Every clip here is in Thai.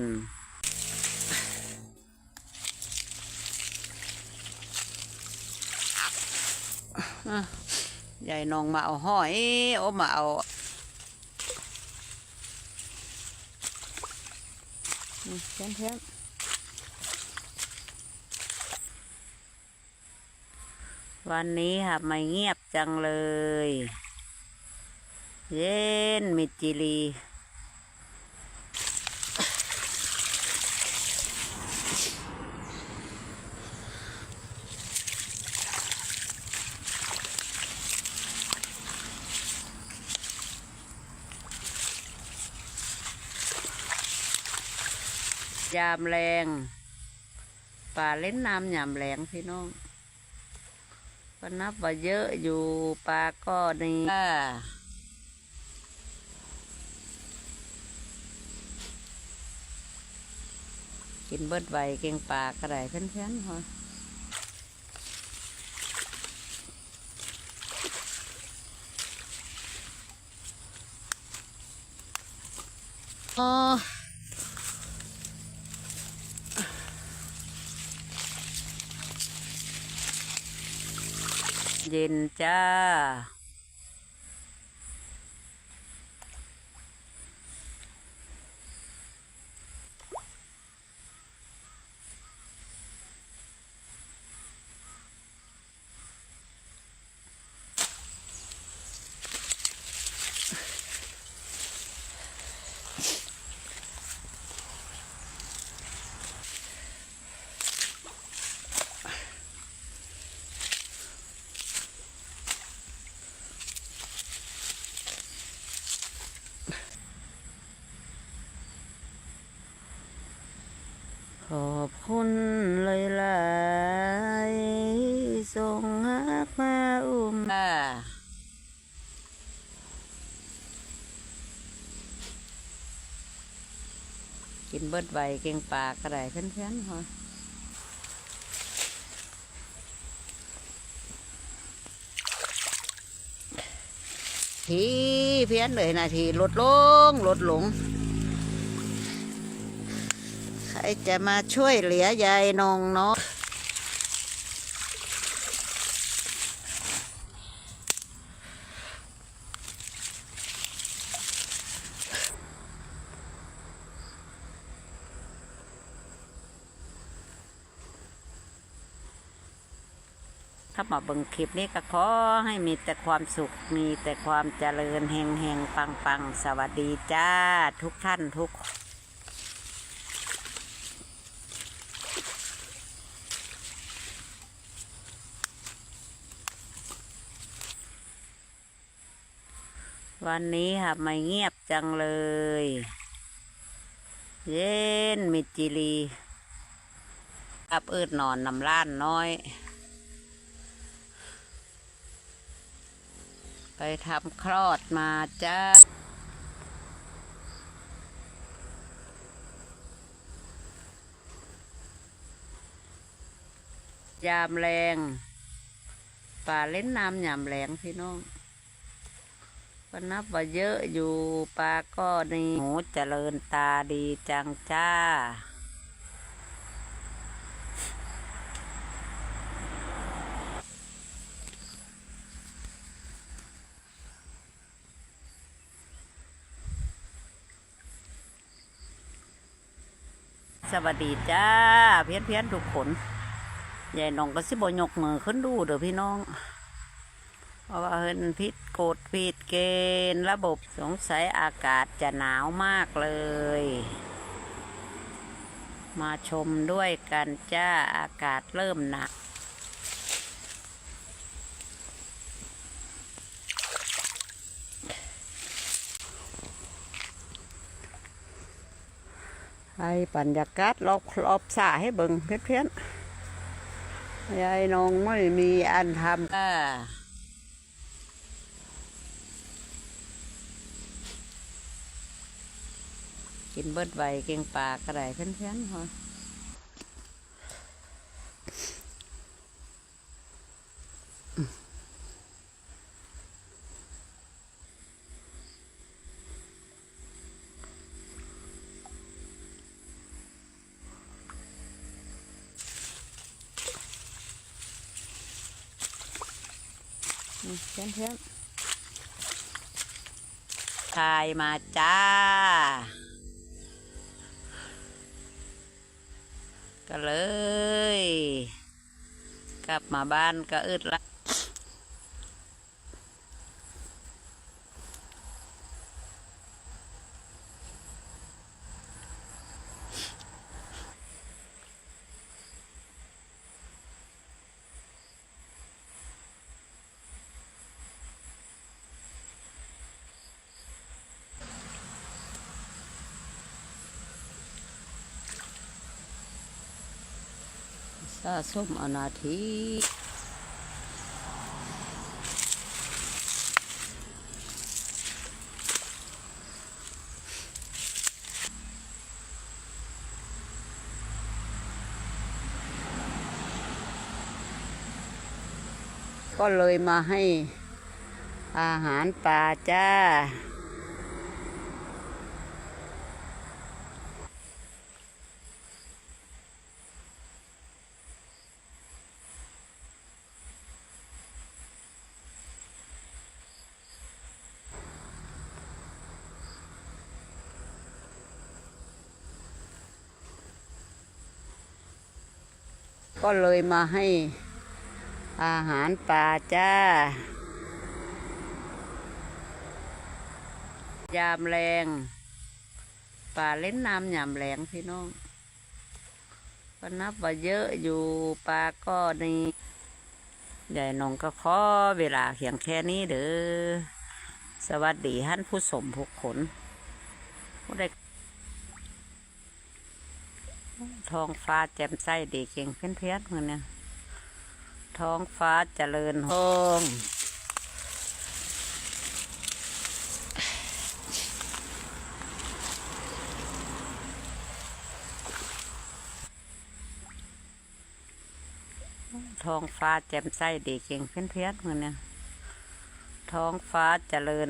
นอะยายน้องมาเอาห้อยโอ้มาเอาเพี้ยนเพี้ยนวันนี้ค่ะไม่เงียบจังเลย เย็นมิจิลี ยามแรงป่าเล่นน้ำยามแรงพี่น้องก็นับว่าเยอะอยู่ปลาก็นี่กินเบิดใบเก่งปลาก็ได้เพื่อนๆเห เย็นจ้า ขอบคุณเลยหลายๆส่งฮักมาอุ้มอ่ากินเบิดใบเก่งปาก็ไดเพื่อนๆเหรอทีเพี้ยนเลยนาทีลดลงลดลง รจะมาช่วยเหลือยายนงเนาะถ้ามาเบิ่งคลิปนี้ก็ขอให้มีแต่ความสุข มีแต่ความเจริญแห่งแห่งปังปังสวัสดีจ้า ทุกท่านทุก วันนี้ค่ะไม่เงียบจังเลย เย็นมิดจิลีอับอืดนอนนำล้านน้อย ไปทำคลอดมาจ้ายามแรงป่าเล่นน้ำยามแรงพี่น้อง ก็นับว่าเยอะอยู่ปลาก็นี่หูเจริญตาดีจังจ้า สวัสดีจ้า เพี้ยนเพียนๆทุกคน ยายน้องก็สิบยกมือขึ้นดูเด้อพี่น้อง เพราะว่าเห็นพิษกดผิดเกณฑ์ระบบสงสัยอากาศจะหนาวมากเลย มาชมด้วยกันจ้าอากาศเริ่มหนักให้บรรยากาศรอบรอบสาให้เบิ่งเพื่อนๆยายน้องไม่มีอันทำอ่า กินเบิดใบเก่งปลากระไรเพื่อนเๆค่ะเพื่อนเพื่อนทายมาจ้า ก็เลย กลับมาบ้านก็อึดละ สะสมอนาทีก็เลยมาให้อาหารปลาจ้า ก็เลยมาให้อาหารปลาจ้า ยามแรงปลาเล่นน้ำยามแรงพี่น้องก็นับว่าเยอะอยู่ปลาก็นี่ใหญ่นองก็ขอเวลาเพียงแค่นี้เด้อสวัสดีท่านผู้สมผู้ขนผู้ได้ ท้องฟ้าแจ่มใสดีเก่งเพี้ยนๆเหมือนเนี่ยท้องฟ้าเจริญโฮงท้องฟ้าแจ่มใสดีเก่งเพี้ยนๆเหมือนเนี่ยท้องฟ้าเจริญ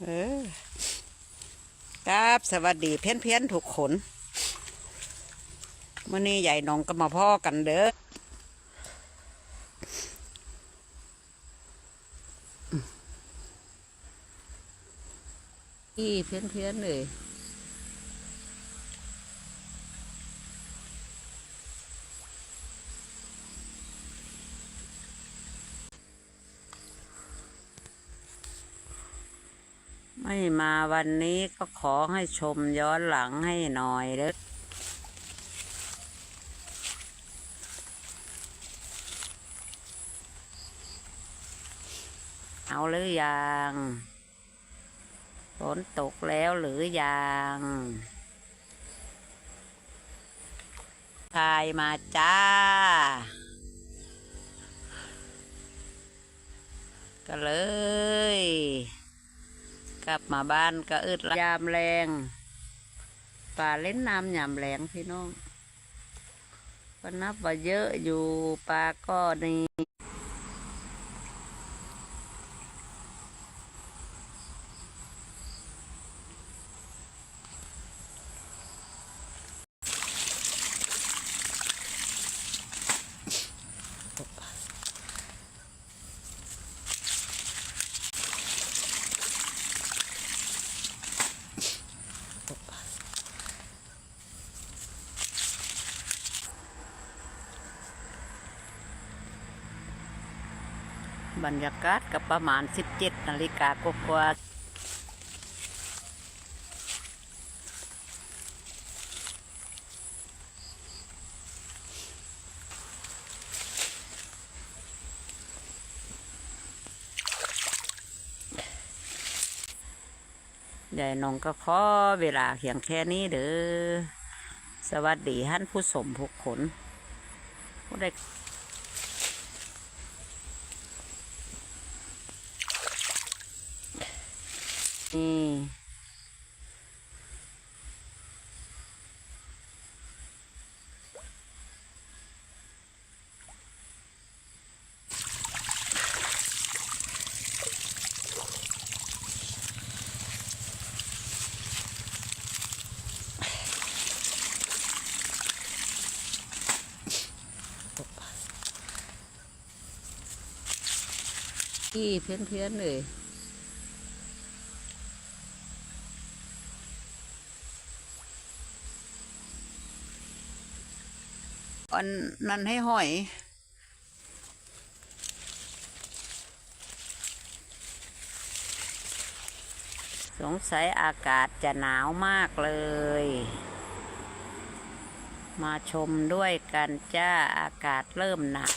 เออครับสวัสดีเพี้ยนเพี้ยนๆทุกคน มื่อนี้ใหญ่น้องก็มาพ่อกันเด้ออีเพี้ยนเพี้ยนๆเลยไม่มาวันนี้ก็ขอให้ชมย้อนหลังให้หน่อยเด้อ เอาหรือยังฝนตกแล้วหรือยังทายมาจ้า ก็เลย กลับมาบ้านก็อึดละยามแรงป่าเล่นน้ำยามแรงพี่น้องก็นับว่าเยอะอยู่ปลาก็นี่ บรรยากาศก็ประมาณ 17 นาฬิกากว่าใหญ่น้องก็ขอเวลาเพียงแค่นี้เด้อ สวัสดีท่านผู้สมผู้ขนผู้ได้ นี่ี่เพี้ยนๆเลย อันนั้นให้หอยสงสัยอากาศจะหนาวมากเลย มาชมด้วยกันจ้า อากาศเริ่มหนัก